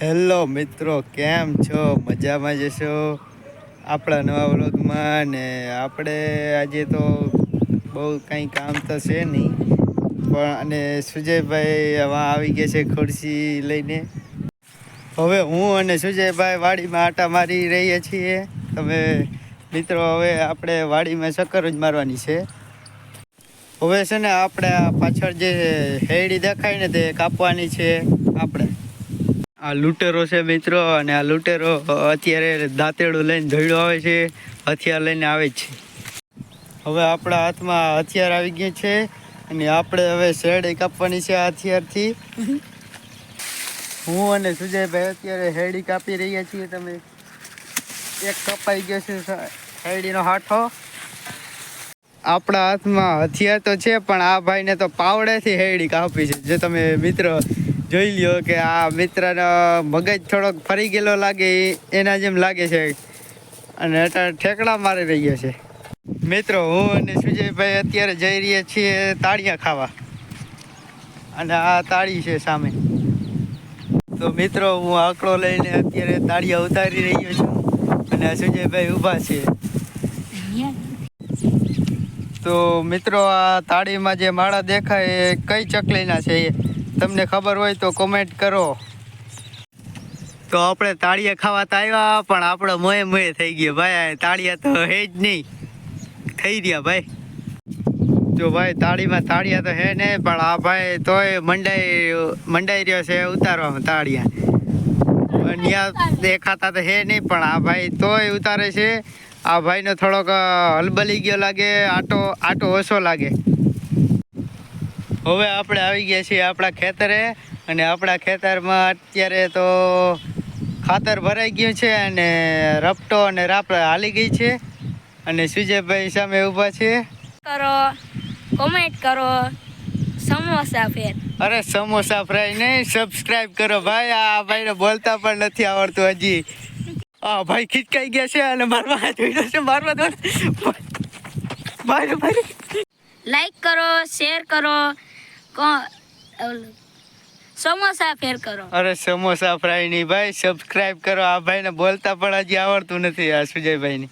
Hello મિત્રો, કેમ છો? મજામાં જશો આપણા નવા વ્લોગમાં ને આપણે આજે તો બહુ કંઈ કામ તો છે નહીં, પણ અને સુજયભાઈ હવે આવી ગયા છે ખુરશી લઈને. હવે હું અને સુજયભાઈ વાડીમાં આટા મારી રહીએ છીએ. તમે મિત્રો, હવે આપણે વાડીમાં ચક્કર જ મારવાની છે. હવે છે ને આપણે પાછળ જે હેડી દેખાય ને તે કાપવાની છે આપણે. આ લૂંટેરો છે મિત્રો, અને આ લૂંટેરો અત્યારે દાંતેડું લઈને ધોઈડો આવે છે, હથિયાર લઈને આવે છે. હવે આપણા હાથમાં હથિયાર આવી ગયા છે, અને આપણે હવે શેરડી કાપવાની છે હથિયારથી. હું અને સુજયભાઈ અત્યારે હેડી કાપી રહ્યા છીએ, તમે એક કપાઈ ગયો છે હેડીનો હાથો. આપણા હાથમાં હથિયાર તો છે, પણ આ ભાઈને તો પાવડેથી હેડી કાપી છે. જે તમે મિત્ર જોઈ લ્યો કે આ મિત્રનો મગજ થોડોક ફરી ગયેલો લાગે, એના જેમ લાગે છે. અને અત્યારે ઠેકડા મારી રહ્યો છે. મિત્રો, હું અને સુજયભાઈ અત્યારે જઈ રહ્યા છીએ તાળિયા ખાવા. અને આ તાળી છે સામે. તો મિત્રો, હું આંકડો લઈને અત્યારે તાળિયા ઉતારી રહ્યો છું. અને સુજયભાઈ ઊભા છે. તો મિત્રો, આ તાળીમાં જે માળા દેખાય એ કઈ ચકલીના છે એ? તમને ખબર હોય તો કોમેન્ટ કરો. તો આપણે તાળિયા ખાવા આવ્યા, પણ આપણે મોએ મોએ થઈ ગયો ભાઈ. તાળિયા તો હે જ નહીં. થઈ રહ્યા ભાઈ. જો ભાઈ, તાળીમાં તાળિયા તો હે ને, પણ આ ભાઈ તોય મંડાઈ મંડાઈ રહ્યો છે ઉતારવામાં તાળિયા. ત્યાં દેખાતા તો હે નહીં, પણ આ ભાઈ તોય ઉતારે છે. આ ભાઈનો થોડોક હલબલી ગયો લાગે, આટો આટો ઓછો લાગે. હવે આપણે આવી ગયા છીએ આપણા ખેતરે અને આપણા ખેતરમાં અત્યારે તો ખાતર ભરાઈ ગયું છે અને રપટો અને રાપડા હાલી ગઈ છે અને સુજયભાઈ સામે ઊભા છે. કરો કોમેન્ટ કરો સમોસા ફેર. અરે સમોસા ફ્રાય નહીં સબસ્ક્રાઇબ કરો ભાઈ. આ ભાઈને બોલતા પણ નથી આવડતું હજી. આ ભાઈ ખીચકાઈ ગયા છે અને મારવા જોઈ છે મારવા દો ભાઈ ભાઈ. લાઈક કરો શેર કરો કો- ઓલું, સમોસા ફેર કરો. અરે સમોસા ફ્રાય નહીં ભાઈ સબસ્ક્રાઇબ કરો. આ ભાઈને બોલતા પણ હજી આવડતું નથી આ સુજયભાઈની.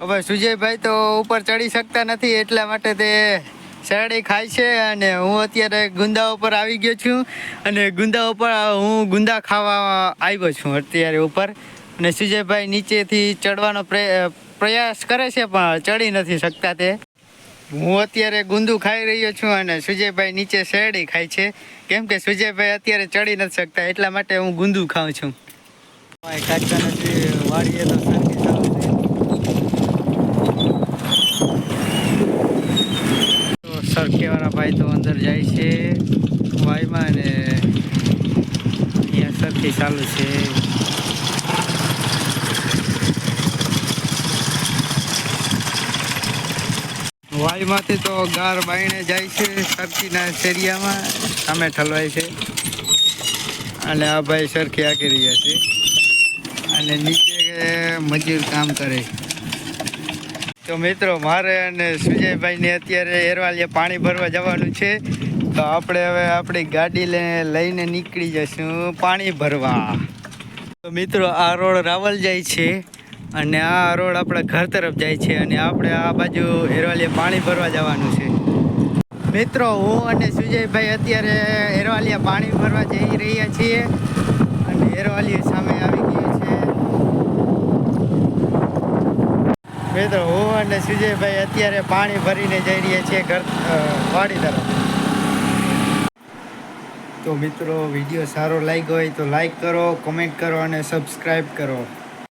હવે સુજયભાઈ તો ઉપર ચડી શકતા નથી એટલા માટે તે શેરડી ખાય છે અને હું અત્યારે ગુંદા ઉપર આવી ગયો છું અને ગુંદા ઉપર હું ગુંદા ખાવા આવ્યો છું અત્યારે ઉપર. અને સુજયભાઈ નીચેથી ચડવાનો પ્રય- પ્રયાસ કરે છે પણ ચડી નથી શકતા તે. હું અત્યારે ગુંદુ ખાઈ રહ્યો છું અને સુજયભાઈ નીચે શેરડી ખાય છે. કેમ કે સુજયભાઈ અત્યારે ચડી નથી શકતા એટલા માટે હું ગુંદુ ખાઉં છું. કાચા નથી ચાલુ તો સરખેવાળા ભાઈ તો અંદર જાય છે વાયમાં અને અહીંયા સરખી ચાલુ છે. વાયુમાંથી તો ગાર બાઈને જાય છે સરખીના શેરિયામાં. સામે ઠલવાય છે. અને આ ભાઈ સરખી આકી રહ્યા છે. અને નીચે મજૂર કામ કરે. તો મિત્રો, મારે અને સુજયભાઈને અત્યારે એરવાલીએ પાણી ભરવા જવાનું છે. તો આપણે હવે આપણી ગાડી લઈને નીકળી જશું પાણી ભરવા. તો મિત્રો, આ રોડ રાવલ જાય છે. અને આ રોડ આપણા ઘર તરફ જાય છે અને આપણે આ બાજુ એરવાલીએ પાણી ભરવા જવાનું છે. મિત્રો, હું અને સુજયભાઈ અત્યારે એરવાલીયા પાણી ભરવા જઈ રહ્યા છીએ અને એરવાલી સામે આવી ગઈ છે. મિત્રો, હું અને સુજયભાઈ અત્યારે પાણી ભરીને જઈ રહ્યા છીએ ઘર વાડી તરફ. તો મિત્રો, વીડિયો સારો લાગ્યો હોય તો લાઈક કરો કોમેન્ટ કરો અને સબસ્ક્રાઈબ કરો.